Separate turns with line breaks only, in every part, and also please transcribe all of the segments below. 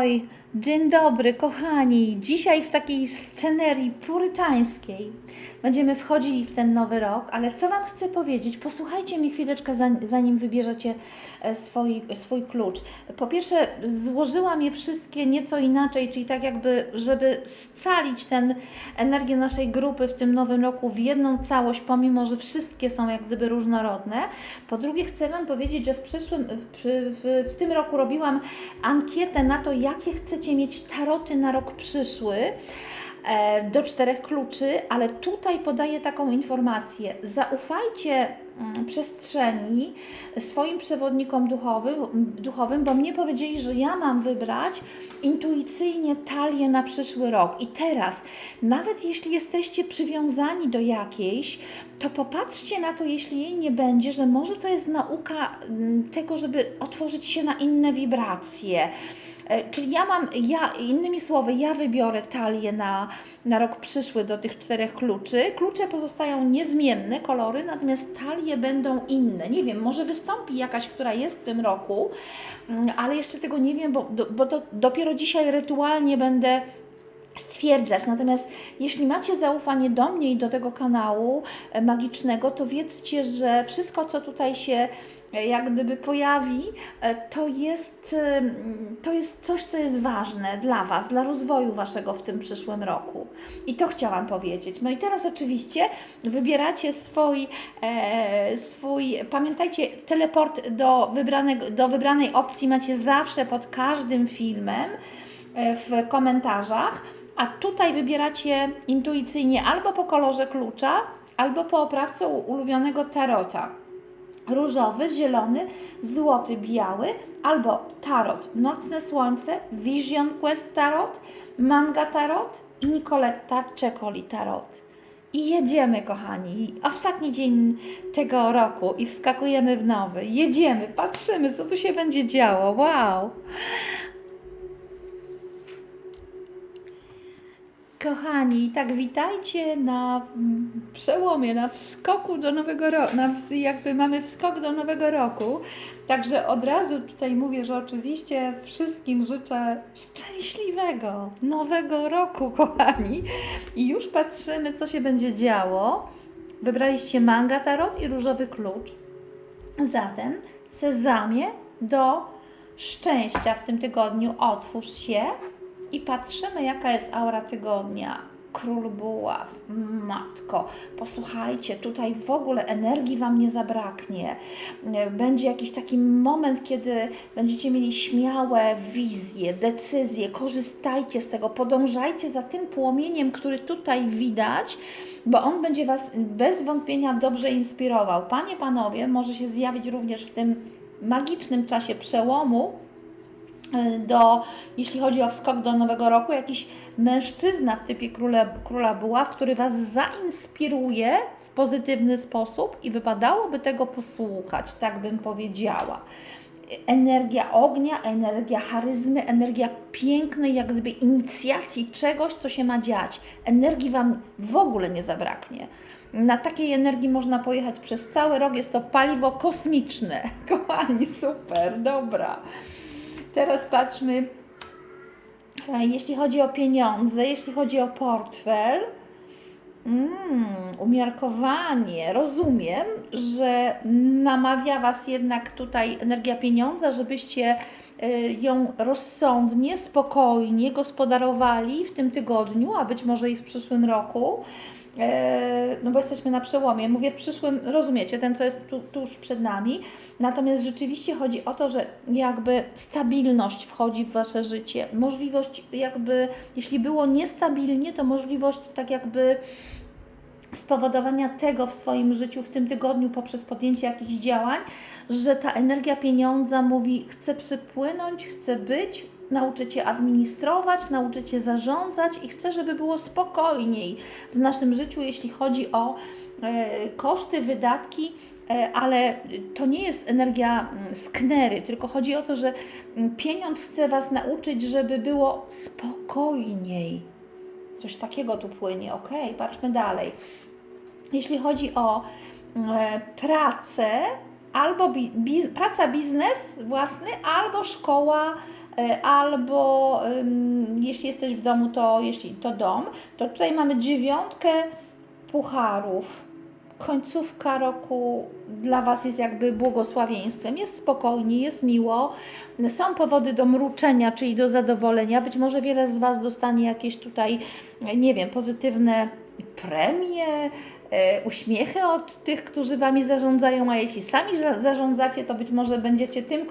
Oj, dzień dobry, kochani. Dzisiaj w takiej scenerii purytańskiej będziemy wchodzili w ten nowy rok, ale co Wam chcę powiedzieć? Posłuchajcie mi chwileczkę, zanim- wybierzecie e, swój, swój klucz. Po pierwsze, złożyłam je wszystkie nieco inaczej, czyli tak jakby, żeby scalić tę energię naszej grupy w tym nowym roku w jedną całość, pomimo, że wszystkie są jak gdyby różnorodne. Po drugie, chcę Wam powiedzieć, że w przyszłym, w, w, w tym roku robiłam ankietę na to, jakie chcecie mieć taroty na rok przyszły e, do czterech kluczy, ale tutaj podaję taką informację. Zaufajcie mm, przestrzeni swoim przewodnikom duchowym, duchowym, bo mnie powiedzieli, że ja mam wybrać intuicyjnie talię na przyszły rok. I teraz, nawet jeśli jesteście przywiązani do jakiejś, to popatrzcie na to, jeśli jej nie będzie, że może to jest nauka mm, tego, żeby otworzyć się na inne wibracje. E, Czyli ja mam, ja, innymi słowy, ja wybiorę talię na, na rok przyszły do tych czterech kluczy. Klucze pozostają niezmienne, kolory, natomiast talie będą inne. Nie wiem, może wystąpi jakaś, która jest w tym roku, mm, ale jeszcze tego nie wiem, bo, bo dopiero dzisiaj rytualnie będę stwierdzać. Natomiast jeśli macie zaufanie do mnie i do tego kanału e, magicznego, to wiedzcie, że wszystko, co tutaj się e, jak gdyby pojawi, e, to jest, to jest coś, co jest ważne dla Was, dla rozwoju Waszego w tym przyszłym roku. I to chciałam powiedzieć. No i teraz oczywiście wybieracie swój, e, swój pamiętajcie, teleport do, wybranego, do wybranej opcji macie zawsze pod każdym filmem w komentarzach, a tutaj wybieracie intuicyjnie albo po kolorze klucza, albo po oprawce ulubionego tarota. Różowy, zielony, złoty, biały, albo tarot Nocne Słońce, Vision Quest Tarot, Manga Tarot i Nicoletta Czekoli Tarot. I jedziemy, kochani. Ostatni dzień tego roku i wskakujemy w nowy. Jedziemy, patrzymy, co tu się będzie działo. Wow! Kochani, tak witajcie na mm, przełomie, na wskoku do nowego roku, jakby mamy wskok do nowego roku. Także od razu tutaj mówię, że oczywiście wszystkim życzę szczęśliwego nowego roku, kochani. I już patrzymy, co się będzie działo. Wybraliście manga tarot i różowy klucz. Zatem sezamie do szczęścia w tym tygodniu otwórz się i patrzymy, jaka jest aura tygodnia. Król buław, matko, posłuchajcie, tutaj w ogóle energii Wam nie zabraknie. Będzie jakiś taki moment, kiedy będziecie mieli śmiałe wizje, decyzje. Korzystajcie z tego, podążajcie za tym płomieniem, który tutaj widać, bo on będzie Was bez wątpienia dobrze inspirował. Panie, panowie, może się zjawić również w tym magicznym czasie przełomu do, jeśli chodzi o wskok do nowego roku, jakiś mężczyzna w typie króla, króla buław, który Was zainspiruje w pozytywny sposób i wypadałoby tego posłuchać, tak bym powiedziała. Energia ognia, energia charyzmy, energia pięknej, jak gdyby inicjacji czegoś, co się ma dziać. Energii Wam w ogóle nie zabraknie. Na takiej energii można pojechać przez cały rok. Jest to paliwo kosmiczne. Kochani, super, dobra. Teraz patrzmy, e, jeśli chodzi o pieniądze, jeśli chodzi o portfel. Mm, umiarkowanie. Rozumiem, że namawia Was jednak tutaj energia pieniądza, żebyście y, ją rozsądnie, spokojnie gospodarowali w tym tygodniu, a być może i w przyszłym roku. E, No bo jesteśmy na przełomie. Mówię w przyszłym, rozumiecie, ten co jest tu, tuż przed nami. Natomiast rzeczywiście chodzi o to, że jakby stabilność wchodzi w Wasze życie. Możliwość jakby, jeśli było niestabilnie, to możliwość tak jakby spowodowania tego w swoim życiu w tym tygodniu poprzez podjęcie jakichś działań, że ta energia pieniądza mówi: chcę przypłynąć, chcę być, nauczę Cię administrować, nauczę Cię zarządzać i chcę, żeby było spokojniej w naszym życiu, jeśli chodzi o e, koszty, wydatki. e, Ale to nie jest energia mm, sknery, tylko chodzi o to, że mm, pieniądz chce Was nauczyć, żeby było spokojniej. Coś takiego tu płynie, ok? Patrzmy dalej. Jeśli chodzi o e, pracę, albo bi, biz, praca biznes własny, albo szkoła albo ym, jeśli jesteś w domu, to jeśli to dom, to tutaj mamy dziewiątkę pucharów. Końcówka roku dla Was jest jakby błogosławieństwem. Jest spokojnie, jest miło. Są powody do mruczenia, czyli do zadowolenia. Być może wiele z Was dostanie jakieś tutaj, nie wiem, pozytywne premie, e, uśmiechy od tych, którzy Wami zarządzają, a jeśli sami za- zarządzacie, to być może będziecie tym, y,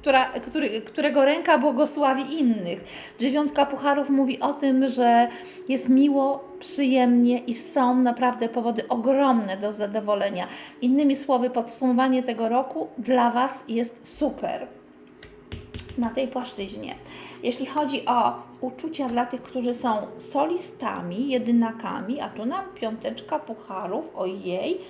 która, który, którego ręka błogosławi innych. Dziewiątka pucharów mówi o tym, że jest miło, przyjemnie i są naprawdę powody ogromne do zadowolenia. Innymi słowy, podsumowanie tego roku dla Was jest super na tej płaszczyźnie. Jeśli chodzi o uczucia dla tych, którzy są solistami, jedynakami, a tu nam piąteczka pucharów, ojej,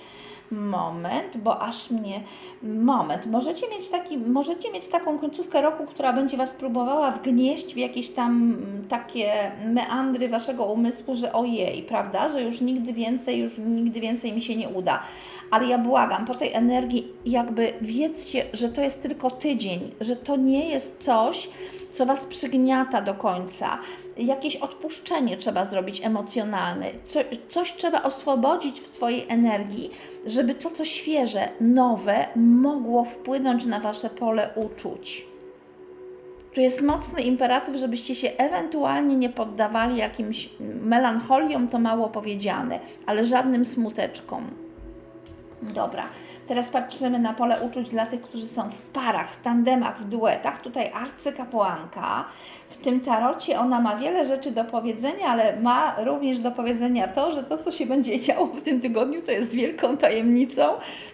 moment, bo aż mnie, moment, możecie mieć, taki, możecie mieć taką końcówkę roku, która będzie Was próbowała wgnieść w jakieś tam mm, takie meandry Waszego umysłu, że ojej, prawda, że już nigdy więcej, już nigdy więcej mi się nie uda. Ale ja błagam, po tej energii jakby wiedzcie, że to jest tylko tydzień, że to nie jest coś, co Was przygniata do końca. Jakieś odpuszczenie trzeba zrobić emocjonalne, co, coś trzeba oswobodzić w swojej energii, żeby to, co świeże, nowe, mogło wpłynąć na Wasze pole uczuć. Tu jest mocny imperatyw, żebyście się ewentualnie nie poddawali jakimś melancholiom, to mało powiedziane, ale żadnym smuteczkom. Dobra, teraz patrzymy na pole uczuć dla tych, którzy są w parach, w tandemach, w duetach. Tutaj arcykapłanka. W tym tarocie ona ma wiele rzeczy do powiedzenia, ale ma również do powiedzenia to, że to, co się będzie działo w tym tygodniu, to jest wielką tajemnicą,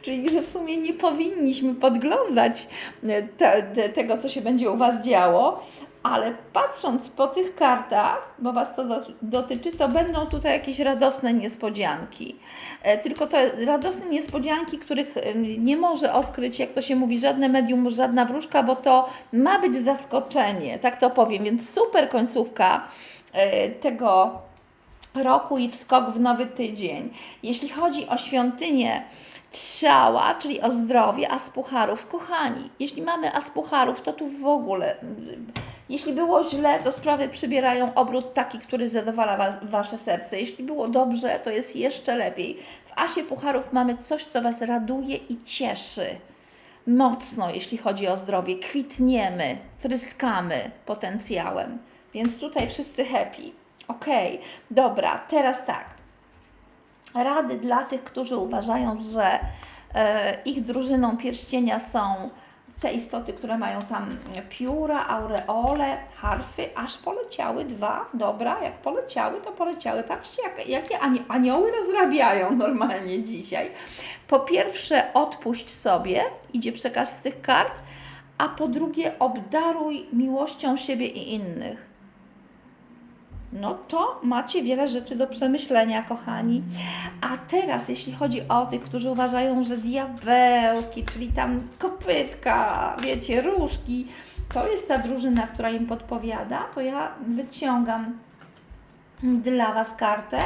czyli że w sumie nie powinniśmy podglądać e, te, te, tego, co się będzie u Was działo, ale patrząc po tych kartach, bo Was to do, dotyczy, to będą tutaj jakieś radosne niespodzianki. E, tylko to radosne niespodzianki, których nie może odkryć, jak to się mówi, żadne medium, żadna wróżka, bo to ma być zaskoczenie, tak to powiem. Więc super końcówka e, tego roku i wskok w nowy tydzień. Jeśli chodzi o świątynię ciała, czyli o zdrowie, aspucharów, kochani, jeśli mamy aspucharów, to tu w ogóle, jeśli było źle, to sprawy przybierają obrót taki, który zadowala was, Wasze serce. Jeśli było dobrze, to jest jeszcze lepiej. W asie pucharów mamy coś, co Was raduje i cieszy. Mocno, jeśli chodzi o zdrowie. Kwitniemy, tryskamy potencjałem. Więc tutaj wszyscy happy. Okej, dobra, teraz tak. Rady dla tych, którzy uważają, że e, ich drużyną pierścienia są te istoty, które mają tam pióra, aureole, harfy, aż poleciały dwa. Dobra, jak poleciały, to poleciały. Patrzcie, jak, jakie ani- anioły rozrabiają normalnie dzisiaj. Po pierwsze, odpuść sobie, idzie przekaz z tych kart, a po drugie, obdaruj miłością siebie i innych no to macie wiele rzeczy do przemyślenia, kochani. A teraz, jeśli chodzi o tych, którzy uważają, że diabełki, czyli tam kopytka, wiecie, różki, to jest ta drużyna, która im podpowiada, to ja wyciągam dla Was kartę.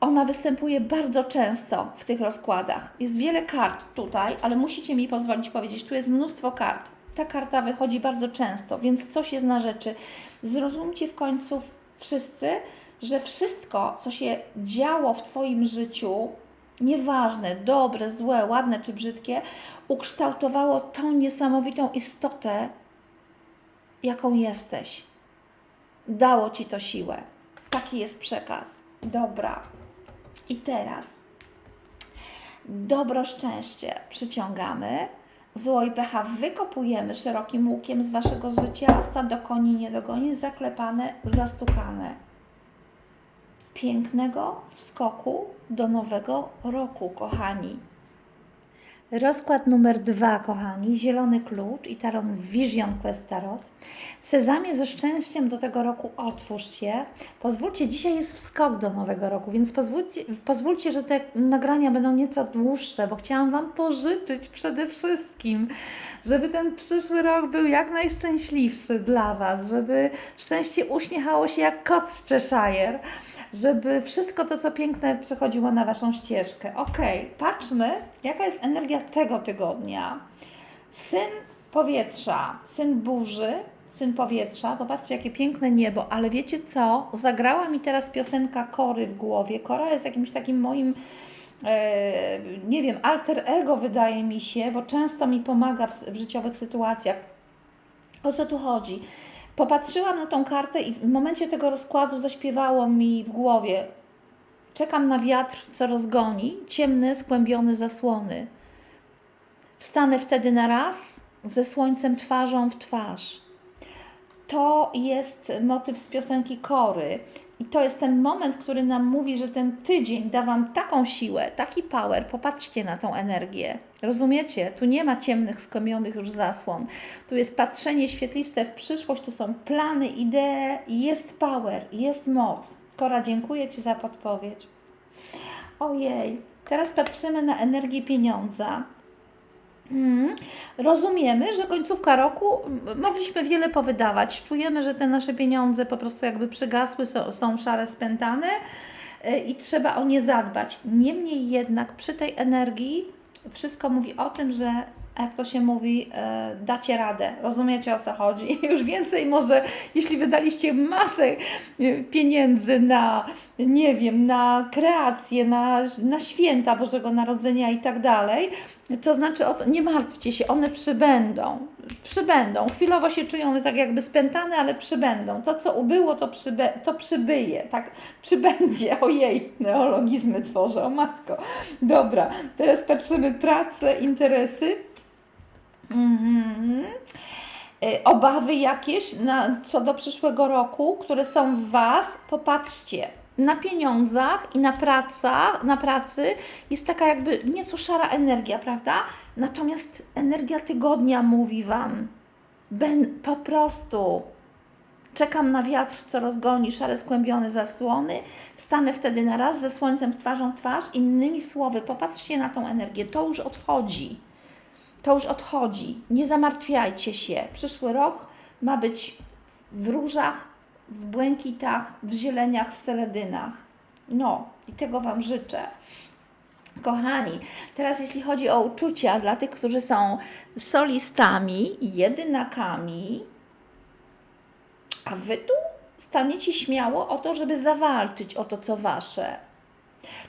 Ona występuje bardzo często w tych rozkładach. Jest wiele kart tutaj, ale musicie mi pozwolić powiedzieć, tu jest mnóstwo kart. Ta karta wychodzi bardzo często, więc coś jest na rzeczy. Zrozumcie w końcu wszyscy, że wszystko, co się działo w Twoim życiu, nieważne, dobre, złe, ładne czy brzydkie, ukształtowało tą niesamowitą istotę, jaką jesteś. Dało Ci to siłę. Taki jest przekaz. Dobra. I teraz dobro szczęście przyciągamy, zło i pecha wykopujemy szerokim łukiem z Waszego życia, stado koni nie dogoni, zaklepane, zastukane. Pięknego wskoku do nowego roku, kochani. Rozkład numer dwa, kochani, zielony klucz i taron Vision Quest Tarot. Sezamie ze szczęściem do tego roku otwórz się. Pozwólcie, dzisiaj jest wskok do nowego roku, więc pozwólcie, pozwólcie, że te nagrania będą nieco dłuższe, bo chciałam Wam pożyczyć przede wszystkim, żeby ten przyszły rok był jak najszczęśliwszy dla Was, żeby szczęście uśmiechało się jak kot z Cheshire, żeby wszystko to, co piękne, przechodziło na Waszą ścieżkę. Ok, patrzmy, jaka jest energia tego tygodnia. Syn powietrza, syn burzy, syn powietrza. Popatrzcie, jakie piękne niebo, ale wiecie co? Zagrała mi teraz piosenka Kory w głowie. Kora jest jakimś takim moim e, nie wiem, alter ego wydaje mi się, bo często mi pomaga w, w życiowych sytuacjach. O co tu chodzi? Popatrzyłam na tą kartę i w momencie tego rozkładu zaśpiewało mi w głowie Czekam na wiatr, co rozgoni ciemne, skłębione zasłony. Wstanę wtedy na raz ze słońcem twarzą w twarz. To jest motyw z piosenki Kory. I to jest ten moment, który nam mówi, że ten tydzień da Wam taką siłę, taki power. Popatrzcie na tą energię. Rozumiecie? Tu nie ma ciemnych, skomionych już zasłon. Tu jest patrzenie świetliste w przyszłość, tu są plany, idee, jest power, jest moc. Kora, dziękuję Ci za podpowiedź. Ojej, teraz patrzymy na energię pieniądza. Hmm. Rozumiemy, że końcówka roku mogliśmy wiele powydawać. Czujemy, że te nasze pieniądze po prostu jakby przygasły, są, są szare, spętane y, i trzeba o nie zadbać. Niemniej jednak przy tej energii wszystko mówi o tym, że jak to się mówi, e, dacie radę. Rozumiecie o co chodzi? Już więcej może, jeśli wydaliście masę e, pieniędzy na, nie wiem, na kreację, na, na święta Bożego Narodzenia i tak dalej, to znaczy, nie martwcie się, one przybędą. Przybędą. Chwilowo się czują tak jakby spętane, ale przybędą. To, co ubyło, to, przybe, to przybyje. Tak, przybędzie. Ojej, neologizmy tworzę, o matko. Dobra, teraz patrzymy pracę, interesy. Mhm. Y, Obawy jakieś na, co do przyszłego roku, które są w Was, popatrzcie. Na pieniądzach i na pracach, na pracy jest taka jakby nieco szara energia, prawda? Natomiast energia tygodnia mówi Wam, ben, po prostu czekam na wiatr, co rozgoni szare skłębione zasłony, wstanę wtedy na raz ze słońcem twarzą w twarz. Innymi słowy, popatrzcie na tą energię, to już odchodzi to już odchodzi. Nie zamartwiajcie się. Przyszły rok ma być w różach, w błękitach, w zieleniach, w seledynach. No, i tego Wam życzę. Kochani, teraz jeśli chodzi o uczucia dla tych, którzy są solistami, jedynakami, a Wy tu staniecie śmiało o to, żeby zawalczyć o to, co Wasze.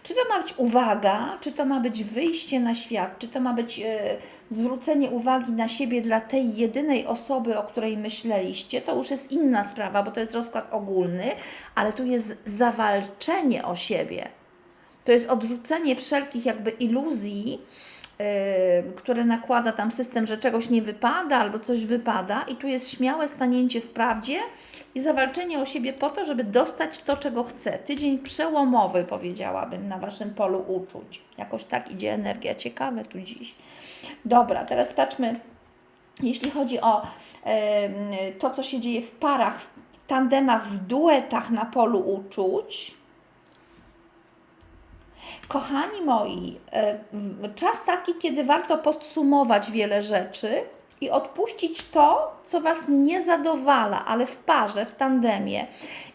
Czy to ma być uwaga, czy to ma być wyjście na świat, czy to ma być e, zwrócenie uwagi na siebie dla tej jedynej osoby, o której myśleliście, to już jest inna sprawa, bo to jest rozkład ogólny, ale tu jest zawalczenie o siebie. To jest odrzucenie wszelkich jakby iluzji, yy, które nakłada tam system, że czegoś nie wypada albo coś wypada, i tu jest śmiałe stanięcie w prawdzie i zawalczenie o siebie po to, żeby dostać to, czego chce. Tydzień przełomowy, powiedziałabym, na Waszym polu uczuć. Jakoś tak idzie energia. Ciekawe tu dziś. Dobra, teraz patrzmy, jeśli chodzi o em, to, co się dzieje w parach, w tandemach, w duetach na polu uczuć. Kochani moi, e, czas taki, kiedy warto podsumować wiele rzeczy i odpuścić to, co Was nie zadowala, ale w parze, w tandemie.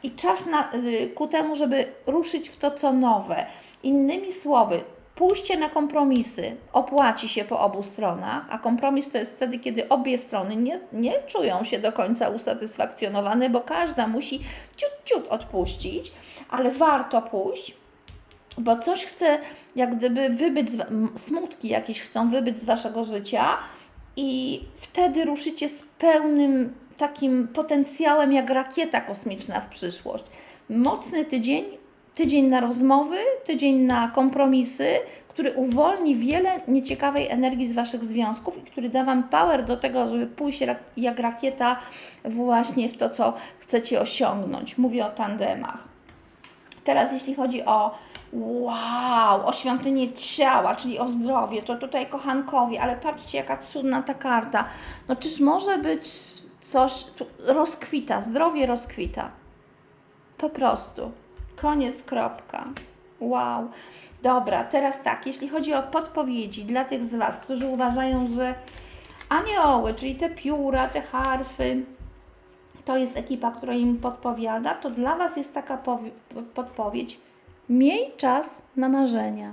I czas na, y, ku temu, żeby ruszyć w to, co nowe. Innymi słowy, pójście na kompromisy opłaci się po obu stronach, a kompromis to jest wtedy, kiedy obie strony nie, nie czują się do końca usatysfakcjonowane, bo każda musi ciut, ciut odpuścić, ale warto pójść bo coś chce jak gdyby wybyć, z, smutki jakieś chcą wybyć z Waszego życia i wtedy ruszycie z pełnym takim potencjałem jak rakieta kosmiczna w przyszłość. Mocny tydzień, tydzień na rozmowy, tydzień na kompromisy, który uwolni wiele nieciekawej energii z Waszych związków i który da Wam power do tego, żeby pójść jak rakieta właśnie w to, co chcecie osiągnąć. Mówię o tandemach. Teraz jeśli chodzi o wow, o świątynię ciała, czyli o zdrowie, to tutaj kochankowie, ale patrzcie jaka cudna ta karta. No czyż może być coś, rozkwita, zdrowie rozkwita. Po prostu. Koniec, kropka. Wow. Dobra, teraz tak, jeśli chodzi o podpowiedzi dla tych z Was, którzy uważają, że anioły, czyli te pióra, te harfy, to jest ekipa, która im podpowiada, to dla Was jest taka powi- podpowiedź. Miej czas na marzenia.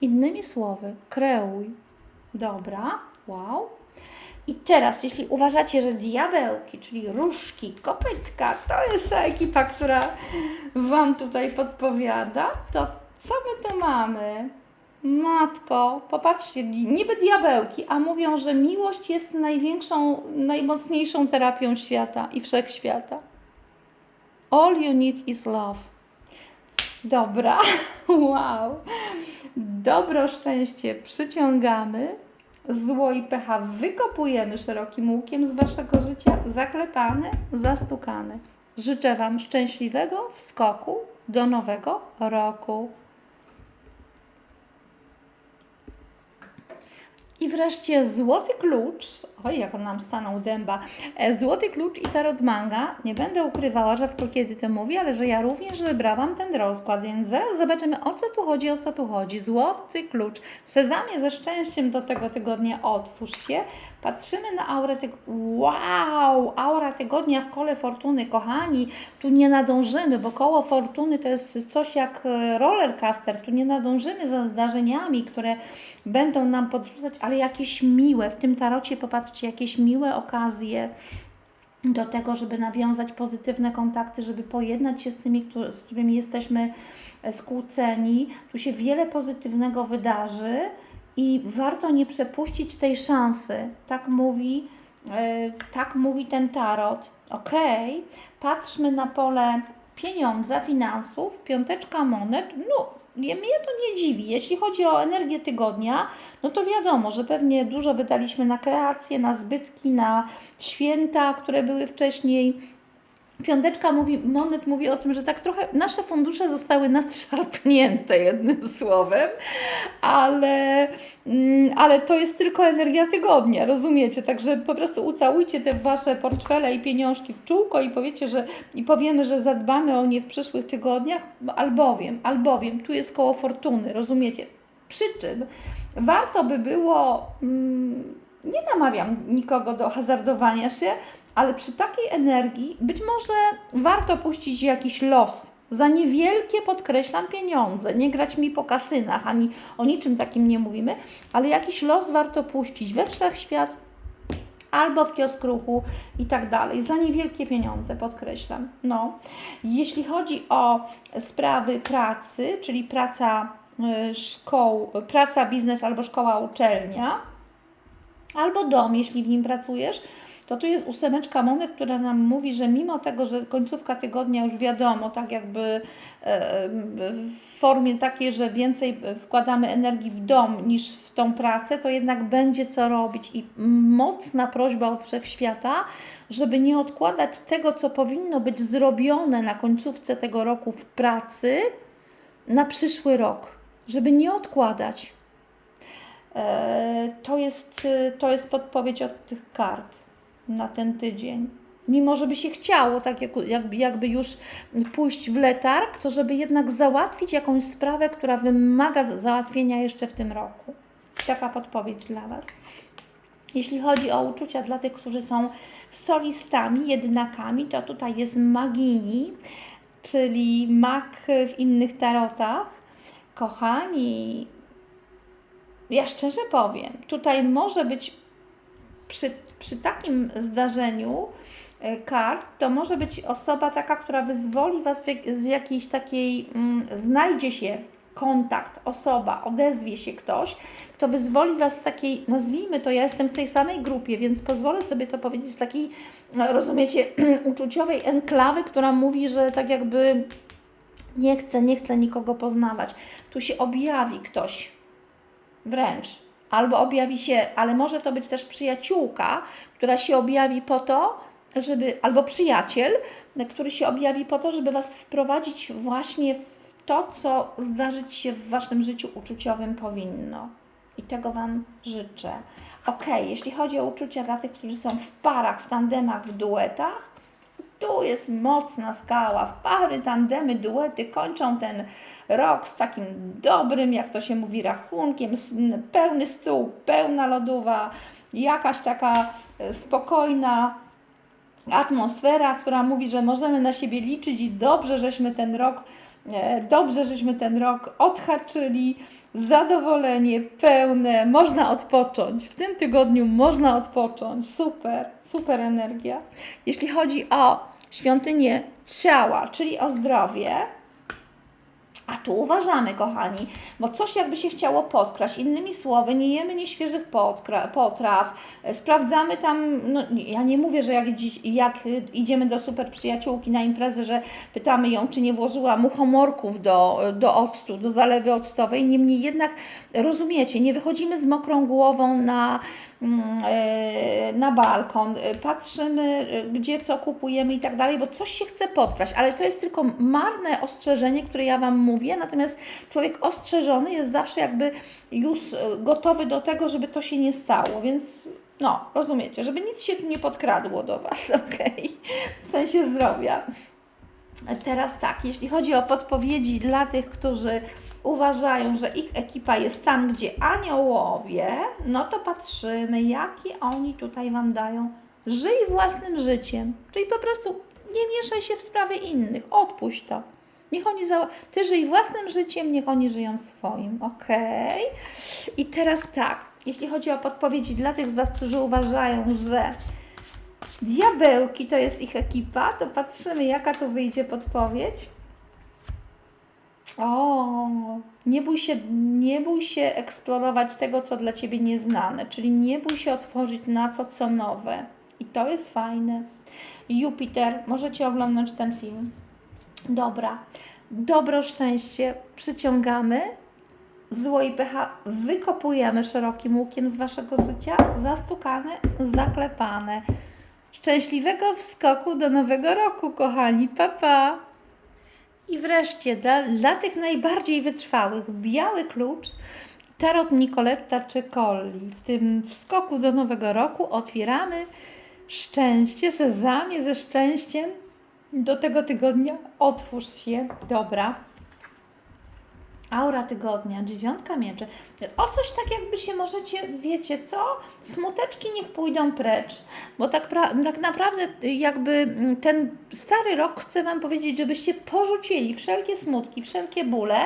Innymi słowy, kreuj. Dobra, wow. I teraz, jeśli uważacie, że diabełki, czyli różki, kopytka, to jest ta ekipa, która Wam tutaj podpowiada, to co my tu mamy? Matko, popatrzcie, niby diabełki, a mówią, że miłość jest największą, najmocniejszą terapią świata i wszechświata. All you need is love. Dobra, wow. Dobro szczęście przyciągamy, zło i pecha wykopujemy szerokim łukiem z waszego życia, zaklepane, zastukane. Życzę Wam szczęśliwego wskoku do nowego roku. I wreszcie złoty klucz. Oj, jak on nam stanął dęba. E, Złoty klucz i tarot manga. Nie będę ukrywała, rzadko kiedy to mówię, ale że ja również wybrałam ten rozkład, więc zaraz zobaczymy o co tu chodzi, o co tu chodzi. Złoty klucz. Sezamie ze szczęściem do tego tygodnia otwórz się. Patrzymy na aurę tego. Wow! Aura tygodnia w kole fortuny. Kochani, tu nie nadążymy, bo koło fortuny to jest coś jak e, roller coaster. Tu nie nadążymy za zdarzeniami, które będą nam podrzucać, ale jakieś miłe. W tym tarocie popatrzcie, jakieś miłe okazje do tego, żeby nawiązać pozytywne kontakty, żeby pojednać się z tymi, z którymi jesteśmy e, skłóceni. Tu się wiele pozytywnego wydarzy i warto nie przepuścić tej szansy. Tak mówi, e, tak mówi ten tarot. Ok, patrzmy na pole pieniądza, finansów, piąteczka monet. No, mnie to nie dziwi. Jeśli chodzi o energię tygodnia, no to wiadomo, że pewnie dużo wydaliśmy na kreacje, na zbytki, na święta, które były wcześniej. Piąteczka mówi, Monet mówi o tym, że tak trochę nasze fundusze zostały nadszarpnięte jednym słowem, ale, mm, ale to jest tylko energia tygodnia, rozumiecie? Także po prostu ucałujcie te wasze portfele i pieniążki w czółko i powiecie, że i powiemy, że zadbamy o nie w przyszłych tygodniach, albowiem, albowiem tu jest koło fortuny, rozumiecie? Przy czym warto by było, mm, nie namawiam nikogo do hazardowania się, ale przy takiej energii być może warto puścić jakiś los. Za niewielkie, podkreślam, pieniądze. Nie grać mi po kasynach, ani o niczym takim nie mówimy, ale jakiś los warto puścić we wszechświat, albo w kiosk ruchu i tak dalej. Za niewielkie pieniądze, podkreślam. No. Jeśli chodzi o sprawy pracy, czyli praca y, szkoł, praca biznes albo szkoła uczelnia, albo dom, jeśli w nim pracujesz, to tu jest ósemeczka monet, która nam mówi, że mimo tego, że końcówka tygodnia już wiadomo, tak jakby e, w formie takiej, że więcej wkładamy energii w dom niż w tą pracę, to jednak będzie co robić i mocna prośba od wszechświata, żeby nie odkładać tego, co powinno być zrobione na końcówce tego roku w pracy na przyszły rok, żeby nie odkładać. E, To jest, e, to jest podpowiedź od tych kart na ten tydzień. Mimo, żeby się chciało, tak jak, jakby, jakby już pójść w letarg, to żeby jednak załatwić jakąś sprawę, która wymaga załatwienia jeszcze w tym roku. Taka podpowiedź dla Was. Jeśli chodzi o uczucia dla tych, którzy są solistami, jednakami, to tutaj jest magini, czyli mag w innych tarotach. Kochani, ja szczerze powiem, tutaj może być przy, przy takim zdarzeniu e, kart, to może być osoba taka, która wyzwoli Was z jakiejś takiej, mm, znajdzie się kontakt, osoba, odezwie się ktoś, kto wyzwoli Was z takiej, nazwijmy to, ja jestem w tej samej grupie, więc pozwolę sobie to powiedzieć, z takiej, no, rozumiecie, uczuciowej enklawy, która mówi, że tak jakby nie chce, nie chce nikogo poznawać. Tu się objawi ktoś, wręcz. Albo objawi się, ale może to być też przyjaciółka, która się objawi po to, żeby, albo przyjaciel, który się objawi po to, żeby Was wprowadzić właśnie w to, co zdarzyć się w Waszym życiu uczuciowym powinno. I tego Wam życzę. Ok, jeśli chodzi o uczucia dla tych, którzy są w parach, w tandemach, w duetach, tu jest mocna skała. W pary, tandemy, duety kończą ten rok z takim dobrym, jak to się mówi, rachunkiem, pełny stół, pełna lodowa, jakaś taka e, spokojna atmosfera, która mówi, że możemy na siebie liczyć i dobrze, żeśmy ten rok Dobrze, żeśmy ten rok odhaczyli, zadowolenie pełne, można odpocząć. W tym tygodniu można odpocząć. Super, super energia. Jeśli chodzi o świątynię ciała, czyli o zdrowie, a tu uważamy, kochani, bo coś jakby się chciało podkraść. Innymi słowy, nie jemy nieświeżych potraw, sprawdzamy tam, no ja nie mówię, że jak, jak idziemy do super przyjaciółki na imprezę, że pytamy ją, czy nie włożyła muchomorków do, do octu, do zalewy octowej. Niemniej jednak, rozumiecie, nie wychodzimy z mokrą głową na, mm, e, na balkon, patrzymy, gdzie co kupujemy i tak dalej, bo coś się chce podkraść, ale to jest tylko marne ostrzeżenie, które ja Wam mówię, natomiast człowiek ostrzeżony jest zawsze jakby już e, gotowy do tego, żeby to się nie stało, więc no, rozumiecie, żeby nic się tu nie podkradło do Was, okej, w sensie zdrowia. Teraz tak, jeśli chodzi o podpowiedzi dla tych, którzy uważają, że ich ekipa jest tam, gdzie aniołowie, no to patrzymy, jakie oni tutaj Wam dają. Żyj własnym życiem, czyli po prostu nie mieszaj się w sprawy innych, odpuść to. Niech oni za... Ty żyj własnym życiem, niech oni żyją swoim, ok? I teraz tak, jeśli chodzi o podpowiedzi dla tych z Was, którzy uważają, że diabełki to jest ich ekipa, to patrzymy, jaka tu wyjdzie podpowiedź. O, nie bój się, nie bój się eksplorować tego, co dla Ciebie nieznane, czyli nie bój się otworzyć na to, co nowe. I to jest fajne. Jupiter, możecie oglądać ten film. Dobra. Dobro, szczęście przyciągamy, zło i pecha wykopujemy szerokim łukiem z Waszego życia, zastukane, zaklepane. Szczęśliwego wskoku do nowego roku, kochani. Pa, pa. I wreszcie dla, dla tych najbardziej wytrwałych biały klucz tarot Nicoletta czy Colli. W tym wskoku do nowego roku otwieramy szczęście, sezamie ze szczęściem. Do tego tygodnia otwórz się. Dobra. Aura tygodnia, dziewiątka mieczy. O coś tak jakby się możecie, wiecie co? Smuteczki niech pójdą precz. Bo tak, tak naprawdę y, jakby mm, ten stary rok chcę Wam powiedzieć, żebyście porzucili wszelkie smutki, wszelkie bóle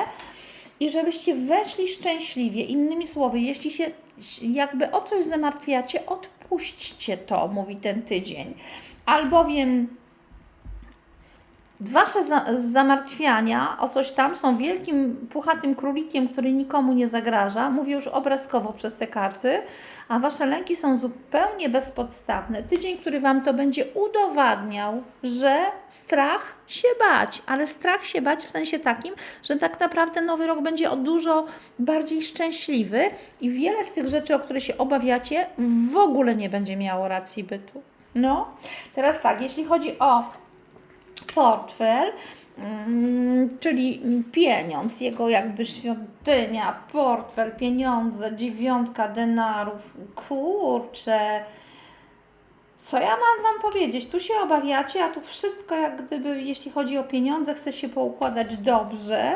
i żebyście weszli szczęśliwie. Innymi słowy, jeśli się jakby o coś zamartwiacie, odpuśćcie to, mówi ten tydzień. Albowiem Wasze za zamartwiania o coś tam są wielkim, puchatym królikiem, który nikomu nie zagraża. Mówię już obrazkowo przez te karty, a Wasze lęki są zupełnie bezpodstawne. Tydzień, który Wam to będzie udowadniał, że strach się bać, ale strach się bać w sensie takim, że tak naprawdę nowy rok będzie o dużo bardziej szczęśliwy i wiele z tych rzeczy, o które się obawiacie, w ogóle nie będzie miało racji bytu. No, teraz tak, jeśli chodzi o portfel, mm, czyli pieniądz, jego jakby świątynia, portfel, pieniądze, dziewiątka denarów, kurczę. Co ja mam Wam powiedzieć? Tu się obawiacie, a tu wszystko jak gdyby, jeśli chodzi o pieniądze, chce się poukładać dobrze.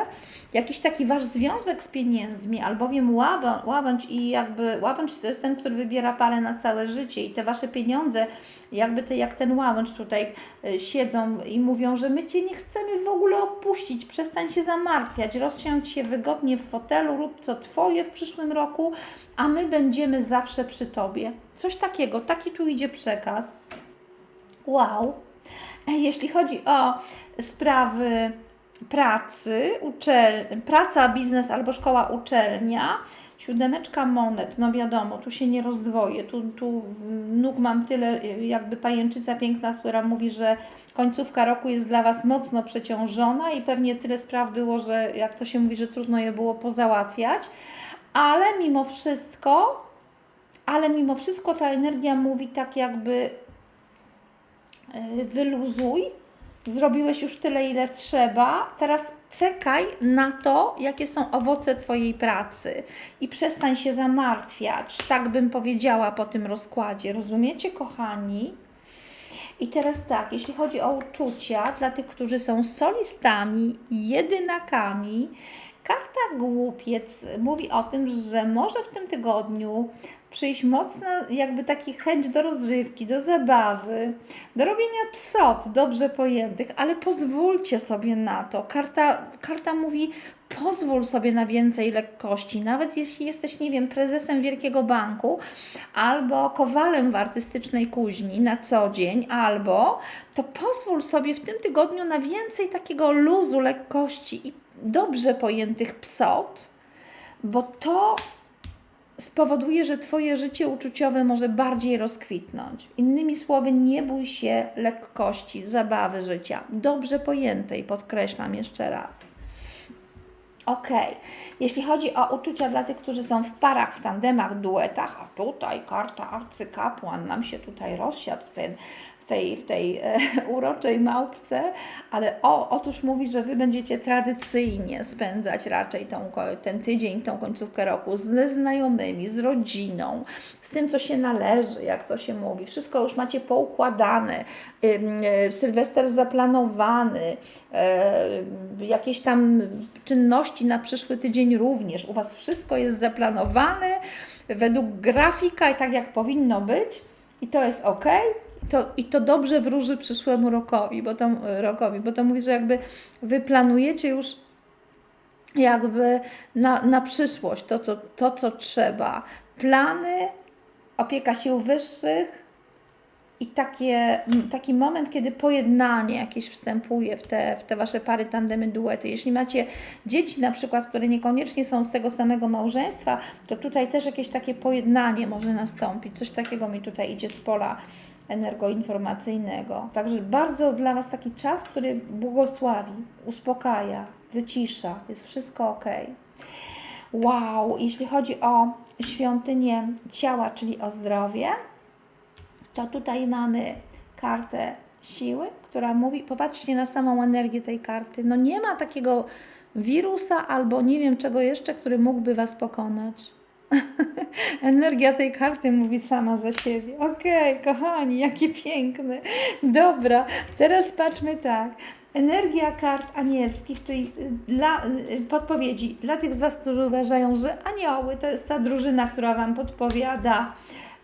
Jakiś taki Wasz związek z pieniędzmi, albowiem łabędź i jakby, łabędź to jest ten, który wybiera parę na całe życie i te Wasze pieniądze, jakby te, jak ten łabędź tutaj y, siedzą i mówią, że my Cię nie chcemy w ogóle opuścić, przestań się zamartwiać, rozsiądź się wygodnie w fotelu, rób co Twoje w przyszłym roku, a my będziemy zawsze przy Tobie. Coś takiego, taki tu idzie przekaz. Wow. E, Jeśli chodzi o sprawy pracy, uczel... praca, biznes albo szkoła, uczelnia, siódemeczka monet, no wiadomo, tu się nie rozdwoję, tu, tu nóg mam tyle, jakby pajęczyca piękna, która mówi, że końcówka roku jest dla Was mocno przeciążona i pewnie tyle spraw było, że jak to się mówi, że trudno je było pozałatwiać, ale mimo wszystko, ale mimo wszystko ta energia mówi tak jakby y, wyluzuj, zrobiłeś już tyle, ile trzeba, teraz czekaj na to, jakie są owoce Twojej pracy i przestań się zamartwiać, tak bym powiedziała po tym rozkładzie. Rozumiecie, kochani? I teraz tak, jeśli chodzi o uczucia dla tych, którzy są solistami, jedynakami, Karta głupiec mówi o tym, że może w tym tygodniu przyjść mocna jakby taki chęć do rozrywki, do zabawy, do robienia psot dobrze pojętych, ale pozwólcie sobie na to. Karta, karta mówi pozwól sobie na więcej lekkości, nawet jeśli jesteś, nie wiem, prezesem wielkiego banku albo kowalem w artystycznej kuźni na co dzień, albo to pozwól sobie w tym tygodniu na więcej takiego luzu, lekkości i dobrze pojętych psot, bo to spowoduje, że Twoje życie uczuciowe może bardziej rozkwitnąć. Innymi słowy, nie bój się lekkości, zabawy życia, dobrze pojętej, podkreślam jeszcze raz. Ok, jeśli chodzi o uczucia dla tych, którzy są w parach, w tandemach, duetach, a tutaj karta arcykapłan nam się tutaj rozsiadł w, ten, tej, w tej e, uroczej małpce, ale o, otóż mówi, że Wy będziecie tradycyjnie spędzać raczej tą, ten tydzień, tą końcówkę roku ze znajomymi, z rodziną, z tym, co się należy, jak to się mówi. Wszystko już macie poukładane, ym, e, Sylwester zaplanowany, e, jakieś tam czynności na przyszły tydzień również. U Was wszystko jest zaplanowane według grafika i tak jak powinno być i to jest ok. To, I to dobrze wróży przyszłemu rokowi, bo to, rokowi, bo to mówi, że jakby Wy planujecie już jakby na, na przyszłość to co, to, co trzeba. Plany, opieka sił wyższych, i takie, taki moment, kiedy pojednanie jakieś wstępuje w te, w te wasze pary, tandemy, duety. Jeśli macie dzieci na przykład, które niekoniecznie są z tego samego małżeństwa, to tutaj też jakieś takie pojednanie może nastąpić. Coś takiego mi tutaj idzie z pola energoinformacyjnego. Także bardzo dla Was taki czas, który błogosławi, uspokaja, wycisza, jest wszystko ok. Wow, jeśli chodzi o świątynię ciała, czyli o zdrowie, to tutaj mamy kartę siły, która mówi, popatrzcie na samą energię tej karty. No nie ma takiego wirusa albo nie wiem czego jeszcze, który mógłby Was pokonać. Energia tej karty mówi sama za siebie. Okej, kochani, jakie piękne. Dobra, teraz patrzmy tak. Energia kart anielskich, czyli dla, podpowiedzi dla tych z Was, którzy uważają, że anioły to jest ta drużyna, która Wam podpowiada,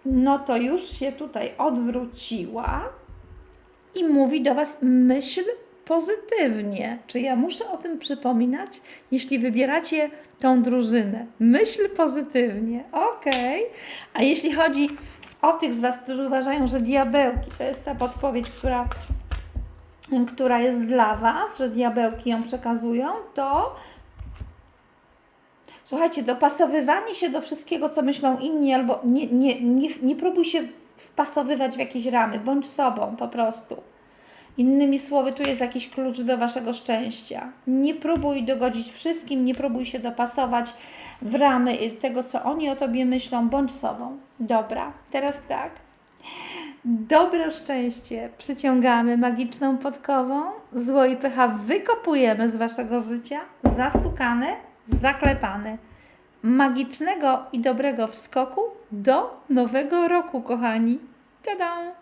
no to już się tutaj odwróciła i mówi do Was myśl pozytywnie. Czy ja muszę o tym przypominać, jeśli wybieracie tą drużynę? Myśl pozytywnie, okej. A jeśli chodzi o tych z Was, którzy uważają, że diabełki to jest ta podpowiedź, która, która jest dla Was, że diabełki ją przekazują, to Słuchajcie, dopasowywanie się do wszystkiego, co myślą inni, albo nie, nie, nie, nie próbuj się wpasowywać w jakieś ramy, bądź sobą po prostu. Innymi słowy, tu jest jakiś klucz do Waszego szczęścia. Nie próbuj dogodzić wszystkim, nie próbuj się dopasować w ramy tego, co oni o Tobie myślą, bądź sobą. Dobra, teraz tak. Dobre szczęście przyciągamy magiczną podkową, zło i pecha wykopujemy z Waszego życia, zastukane, zaklepane. Magicznego i dobrego wskoku do nowego roku, kochani. Tada!